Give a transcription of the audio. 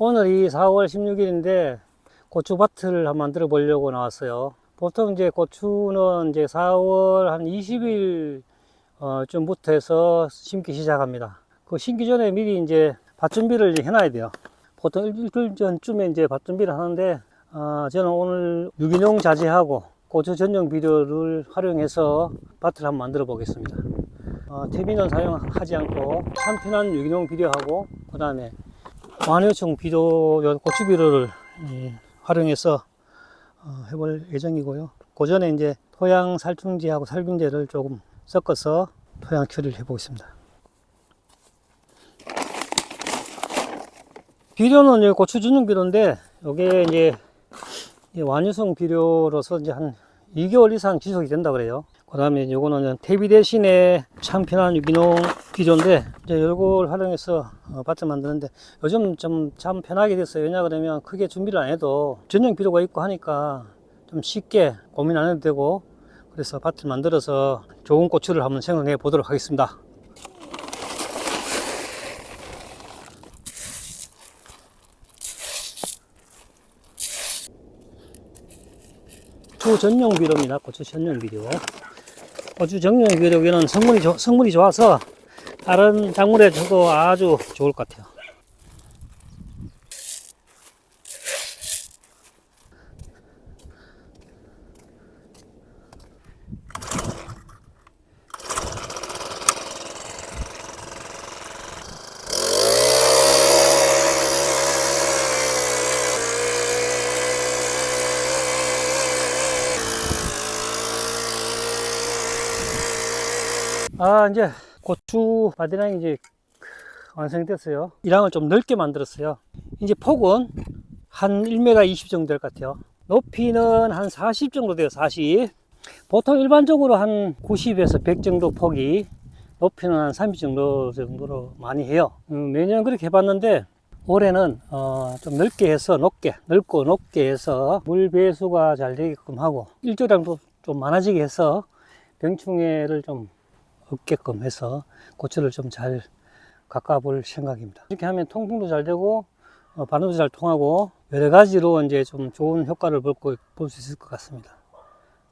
오늘이 4월 16일인데 고추밭을 한번 만들어 보려고 나왔어요. 보통 이제 고추는 이제 4월 한 20일 어, 쯤부터 해서 심기 시작합니다. 그 심기 전에 미리 이제 밭 준비를 해놔야 돼요. 보통 일주일 전쯤에 이제 밭 준비를 하는데 어, 저는 오늘 유기농 자재하고 고추 전용 비료를 활용해서 밭을 한번 만들어 보겠습니다. 어, 퇴비는 사용하지 않고 천편한 유기농 비료하고 그 다음에 완효충 비료, 요 고추 비료를 이, 활용해서 어, 해볼 예정이고요. 그 전에 이제 토양 살충제하고 살균제를 조금 섞어서 토양 처리를 해보겠습니다. 비료는 고추 전용 비료인데 이게 이제 이 완효성 비료로서 이제 한 2개월 이상 지속이 된다 그래요. 그 다음에 요거는 퇴비 대신에 참 편한 유기농 비료인데 이제 이걸 활용해서 어, 밭을 만드는데 요즘 좀 참 편하게 됐어요. 왜냐 그러면 크게 준비를 안 해도 전용 비료가 있고 하니까 좀 쉽게 고민 안 해도 되고 그래서 밭을 만들어서 좋은 고추를 한번 생각해 보도록 하겠습니다. 전용 비료입니다. 고추 전용 비료. 고추 전용 비료는 성분이, 좋- 성분이 좋아서 다른 작물에 줘도 아주 좋을 것 같아요. 아, 이제 고추 바디랑이 이제 완성됐어요. 이랑을 좀 넓게 만들었어요. 이제 폭은 한 1m 20 정도 될 것 같아요. 높이는 한 40 정도 돼요, 40. 보통 일반적으로 한 90에서 100 정도 폭이 높이는 한 30 정도 정도로 많이 해요. 음, 매년 그렇게 해봤는데 올해는 어, 좀 넓게 해서 높게, 넓고 높게 해서 물 배수가 잘 되게끔 하고 일조량도 좀 많아지게 해서 병충해를 좀 없게끔 해서 고추를 좀 잘 가꿔 볼 생각입니다. 이렇게 하면 통풍도 잘 되고 어, 반응도 잘 통하고 여러 가지로 이제 좀 좋은 효과를 볼 수 있을 것 같습니다.